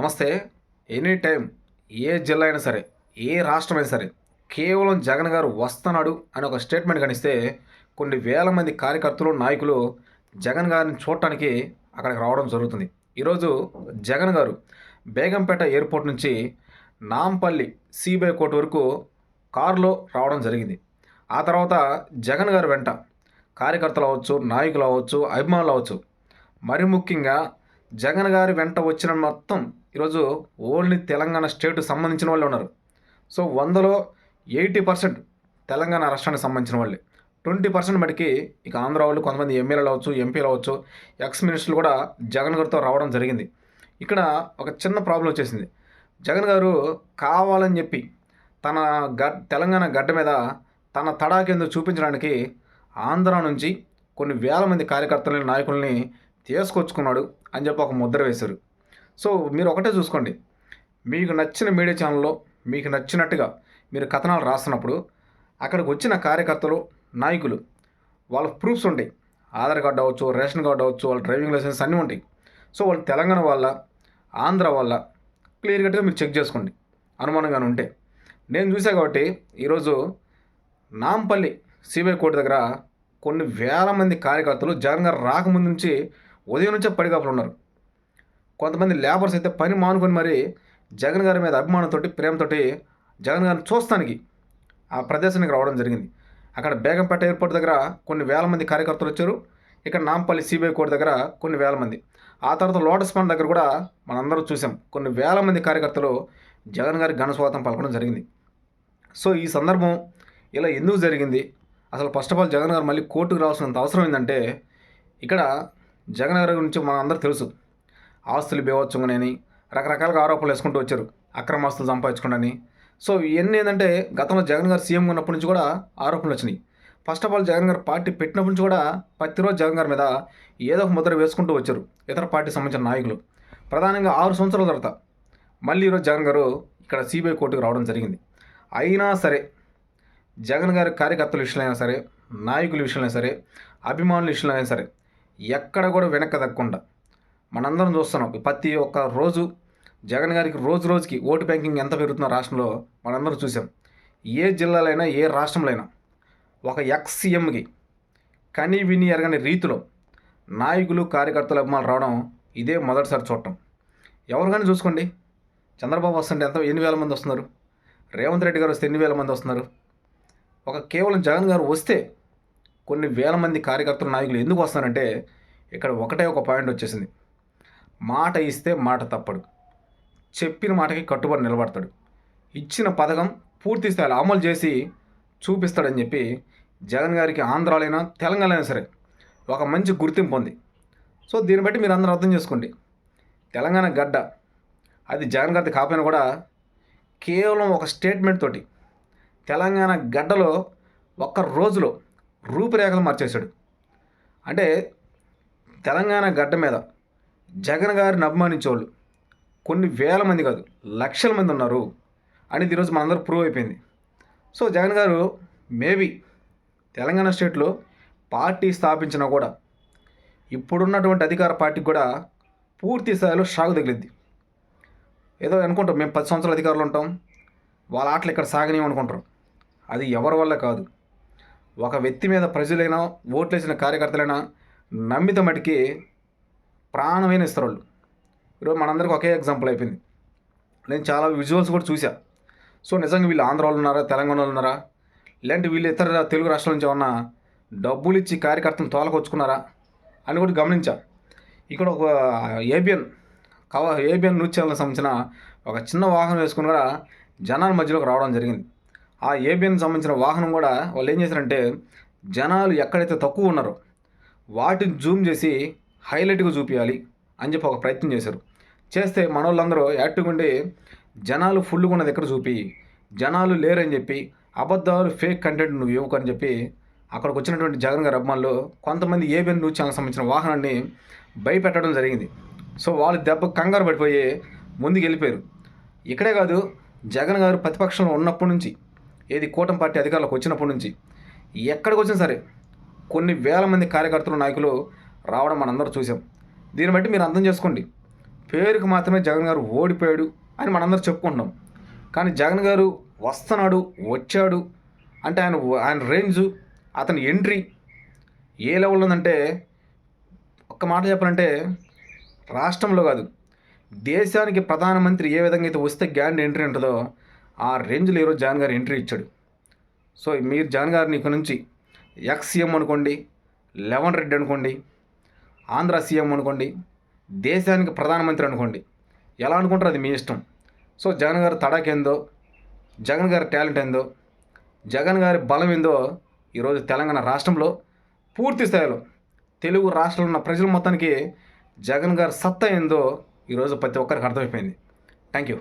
నమస్తే. Any time ఏ జిల్లా అయినా సరే ఏ రాష్ట్రం అయినా సరే కేవలం జగన్ గారు వస్తున్నాడు అని ఒక స్టేట్మెంట్ కనిస్తే కొన్ని వేల మంది కార్యకర్తలు నాయకులు జగన్ గారిని చూడటానికి అక్కడికి రావడం జరుగుతుంది. ఈరోజు జగన్ గారు బేగంపేట ఎయిర్పోర్ట్ నుంచి నాంపల్లి సిబిఐ కోర్టు వరకు కారులో రావడం జరిగింది. ఆ తర్వాత జగన్ గారు వెంట కార్యకర్తలు అవ్వచ్చు నాయకులు అవ్వచ్చు అభిమానులు అవ్వచ్చు మరి ముఖ్యంగా జగన్ గారి వెంట వచ్చిన మొత్తం ఈరోజు ఓన్లీ తెలంగాణ స్టేట్ సంబంధించిన వాళ్ళు ఉన్నారు. సో వందలో ఎయిటీ పర్సెంట్ తెలంగాణ రాష్ట్రానికి సంబంధించిన వాళ్ళే. ట్వంటీ పర్సెంట్ మటుకి ఇక ఆంధ్ర వాళ్ళు కొంతమంది ఎమ్మెల్యేలు అవ్వచ్చు ఎంపీలు అవ్వచ్చు ఎక్స్ మినిస్టర్లు కూడా జగన్ గారితో రావడం జరిగింది. ఇక్కడ ఒక చిన్న ప్రాబ్లం వచ్చేసింది. జగన్ గారు కావాలని చెప్పి తన గడ్ తెలంగాణ గడ్డ మీద తన తడాకేందు చూపించడానికి ఆంధ్ర నుంచి కొన్ని వేల మంది కార్యకర్తలని నాయకుల్ని తీసుకొచ్చుకున్నాడు అని చెప్పి ఒక ముద్ర వేశారు. సో మీరు ఒకటే చూసుకోండి. మీకు నచ్చిన మీడియా ఛానల్లో మీకు నచ్చినట్టుగా మీరు కథనాలు రాస్తున్నప్పుడు అక్కడికి వచ్చిన కార్యకర్తలు నాయకులు వాళ్ళ ప్రూఫ్స్ ఉంటాయి. ఆధార్ కార్డు అవ్వచ్చు రేషన్ కార్డు అవ్వచ్చు వాళ్ళ డ్రైవింగ్ లైసెన్స్ అన్నీ ఉంటాయి. సో వాళ్ళు తెలంగాణ వల్ల ఆంధ్ర వల్ల క్లియర్ కట్గా మీరు చెక్ చేసుకోండి. అనుమానంగానే ఉంటే. నేను చూసా కాబట్టి ఈరోజు నాంపల్లి సిబిఐ కోర్టు దగ్గర కొన్ని వేల మంది కార్యకర్తలు జగన్ గారు రాకముందు నుంచి ఉదయం నుంచే పడిగాపులు ఉన్నారు. కొంతమంది లేబర్స్ అయితే పని మానుకొని మరి జగన్ గారి మీద అభిమానంతో ప్రేమతోటి జగన్ గారిని చూస్తానికి ఆ ప్రదేశానికి రావడం జరిగింది. అక్కడ బేగంపేట ఎయిర్పోర్ట్ దగ్గర కొన్ని వేల మంది కార్యకర్తలు వచ్చారు. ఇక్కడ నాంపల్లి సిబిఐ కోర్టు దగ్గర కొన్ని వేల మంది. ఆ తర్వాత లోటస్ పండ్ దగ్గర కూడా మనందరూ చూసాం కొన్ని వేల మంది కార్యకర్తలు జగన్ గారి ఘన స్వాగతం పలకడం జరిగింది. సో ఈ సందర్భం ఇలా ఎందుకు జరిగింది? అసలు ఫస్ట్ ఆఫ్ ఆల్ జగన్ గారు మళ్ళీ కోర్టుకు రావాల్సినంత అవసరం ఏంటంటే ఇక్కడ జగన్ గారి గురించి మన అందరూ తెలుసు. ఆస్తులు బేవచ్చుకునని రకరకాలుగా ఆరోపణలు వేసుకుంటూ వచ్చారు. అక్రమ ఆస్తులు సంపాదించుకోండి సో ఇవన్నీ ఏంటంటే గతంలో జగన్ గారు సీఎం ఉన్నప్పటి నుంచి కూడా ఆరోపణలు వచ్చినాయి. ఫస్ట్ ఆఫ్ ఆల్ జగన్ గారు పార్టీ పెట్టినప్పటి నుంచి కూడా ప్రతిరోజు జగన్ గారి మీద ఏదో ఒక ముద్ర వేసుకుంటూ వచ్చారు ఇతర పార్టీ సంబంధించిన నాయకులు. ప్రధానంగా ఆరు సంవత్సరాల తర్వాత మళ్ళీ ఈరోజు జగన్ గారు ఇక్కడ సిబిఐ కోర్టుకు రావడం జరిగింది. అయినా సరే జగన్ గారి కార్యకర్తల విషయంలో అయినా సరే నాయకుల విషయంలో అయినా సరే అభిమానుల విషయంలో అయినా సరే ఎక్కడ కూడా వెనక్కి తగ్గకుండా మనందరం చూస్తున్నాం. ప్రతి ఒక్క రోజు జగన్ గారికి రోజు రోజుకి ఓటు బ్యాంకింగ్ ఎంత పెరుగుతుందో రాష్ట్రంలో మనందరం చూసాం ఏ జిల్లాలైనా ఏ రాష్ట్రంలో అయినా ఒక ఎక్స్ సీఎంకి కని విని ఎరగని రీతిలో నాయకులు కార్యకర్తలు అభిమానులు రావడం ఇదే మొదటిసారి చూడటం. ఎవరు కానీ చూసుకోండి. చంద్రబాబు వస్తుంటే ఎంత ఎన్ని వేల మంది వస్తున్నారు. రేవంత్ రెడ్డి గారు వస్తే ఎన్ని వేల మంది వస్తున్నారు. ఒక కేవలం జగన్ గారు వస్తే కొన్ని వేల మంది కార్యకర్తలు నాయకులు ఎందుకు వస్తారంటే ఇక్కడ ఒకటే ఒక పాయింట్ వచ్చేసింది. మాట ఇస్తే మాట తప్పడు. చెప్పిన మాటకి కట్టుబడి నిలబడతాడు. ఇచ్చిన పథకం పూర్తి స్థాయిలో అమలు చేసి చూపిస్తాడని చెప్పి జగన్ గారికి ఆంధ్రాలైనా తెలంగాణ అయినా సరే ఒక మంచి గుర్తింపు ఉంది. సో దీన్ని బట్టి మీరు అందరూ అర్థం చేసుకోండి. తెలంగాణ గడ్డ అది జగన్ గారిది కాకపోయినా కూడా కేవలం ఒక స్టేట్మెంట్ తోటి తెలంగాణ గడ్డలో ఒక్క రోజులో రూపురేఖలు మార్చేశాడు. అంటే తెలంగాణ గడ్డ మీద జగన్ గారిని అభిమానించేవాళ్ళు. కొన్ని వేల మంది కాదు లక్షల మంది ఉన్నారు అనేది ఈరోజు మనందరూ ప్రూవ్ అయిపోయింది. సో జగన్ గారు మేబీ తెలంగాణ స్టేట్లో పార్టీ స్థాపించినా కూడా ఇప్పుడున్నటువంటి అధికార పార్టీకి కూడా పూర్తి స్థాయిలో షాకు తగిలిద్ది ఏదో అనుకుంటాం మేము పది సంవత్సరాలు అధికారులు ఉంటాం వాళ్ళ ఆటలు ఇక్కడ సాగనీయం అనుకుంటారు అది ఎవరి వల్ల కాదు. ఒక వ్యక్తి మీద ప్రజలైనా ఓట్లేసిన కార్యకర్తలైనా నమ్మిత మటుకి ప్రాణమైన ఇస్తారు వాళ్ళు ఈరోజు మనందరికీ ఒకే ఎగ్జాంపుల్ అయిపోయింది. నేను చాలా విజువల్స్ కూడా చూసా సో నిజంగా వీళ్ళు ఆంధ్ర వాళ్ళు ఉన్నారా తెలంగాణ వాళ్ళు ఉన్నారా లేదంటే వీళ్ళు ఇతర తెలుగు రాష్ట్రాల నుంచి ఏమన్నా డబ్బులు ఇచ్చి కార్యకర్తను తోలకొచ్చుకున్నారా అని కూడా గమనించా. ఇక్కడ ఒక ఏబిఎన్ కవ ఏబిఎన్ న్యూస్ ఛానల్కి సంబంధించిన ఒక చిన్న వాహనం వేసుకుని కూడా జనాల మధ్యలోకి రావడం జరిగింది. ఆ ఏబిఎన్ సంబంధించిన వాహనం కూడా వాళ్ళు ఏం చేశారంటే జనాలు ఎక్కడైతే తక్కువ ఉన్నారో వాటిని జూమ్ చేసి హైలైట్గా చూపించాలి అని చెప్పి ఒక ప్రయత్నం చేశారు. చేస్తే మన వాళ్ళందరూ యాక్టివ్గా ఉండి జనాలు ఫుల్గా ఉన్నది ఎక్కడ చూపి జనాలు లేరని చెప్పి అబద్ధాలు ఫేక్ కంటెంట్ నువ్వు ఇవ్వకని చెప్పి అక్కడికి వచ్చినటువంటి జగన్ గారి అభిమానులు కొంతమంది ఏబిఎన్ న్యూస్ ఛానల్ సంబంధించిన వాహనాన్ని భయపెట్టడం జరిగింది. సో వాళ్ళు దెబ్బ కంగారు పడిపోయి ముందుకు వెళ్ళిపోయారు ఇక్కడే కాదు జగన్ గారు ప్రతిపక్షంలో ఉన్నప్పటి నుంచి ఏది కూటమి పార్టీ అధికారులకు వచ్చినప్పటి నుంచి ఎక్కడికి వచ్చినా సరే కొన్ని వేల మంది కార్యకర్తలు నాయకులు రావడం మనందరూ చూసాం దీన్ని బట్టి మీరు అర్థం చేసుకోండి. పేరుకు మాత్రమే జగన్ గారు ఓడిపోయాడు అని మనందరూ చెప్పుకుంటున్నాం. కానీ జగన్ గారు వస్తున్నాడు వచ్చాడు. అంటే ఆయన ఆయన రేంజు అతని ఎంట్రీ ఏ లెవెల్ ఉందంటే ఒక్క మాట చెప్పాలంటే రాష్ట్రంలో కాదు. దేశానికి ప్రధానమంత్రి ఏ విధంగా అయితే వస్తే గ్యాండ్ ఎంట్రీ ఉంటుందో ఆ రేంజ్లో ఈరోజు జాన్ గారు ఎంట్రీ ఇచ్చాడు. సో మీరు జాన్ గారిని ఇక్కడ నుంచి ఎక్స్ సీఎం అనుకోండి లెవెన్ రెడ్డి అనుకోండి ఆంధ్ర సీఎం అనుకోండి దేశానికి ప్రధానమంత్రి అనుకోండి ఎలా అనుకుంటారు? అది మీ ఇష్టం. సో జగన్ గారి తడాకేందో జగన్ గారి టాలెంట్ ఏందో జగన్ గారి బలం ఏందో ఈరోజు తెలంగాణ రాష్ట్రంలో పూర్తి స్థాయిలో తెలుగు రాష్ట్రంలో ఉన్న ప్రజల మొత్తానికి జగన్ గారి సత్తా ఏందో ఈరోజు ప్రతి ఒక్కరికి అర్థమైపోయింది. Thank you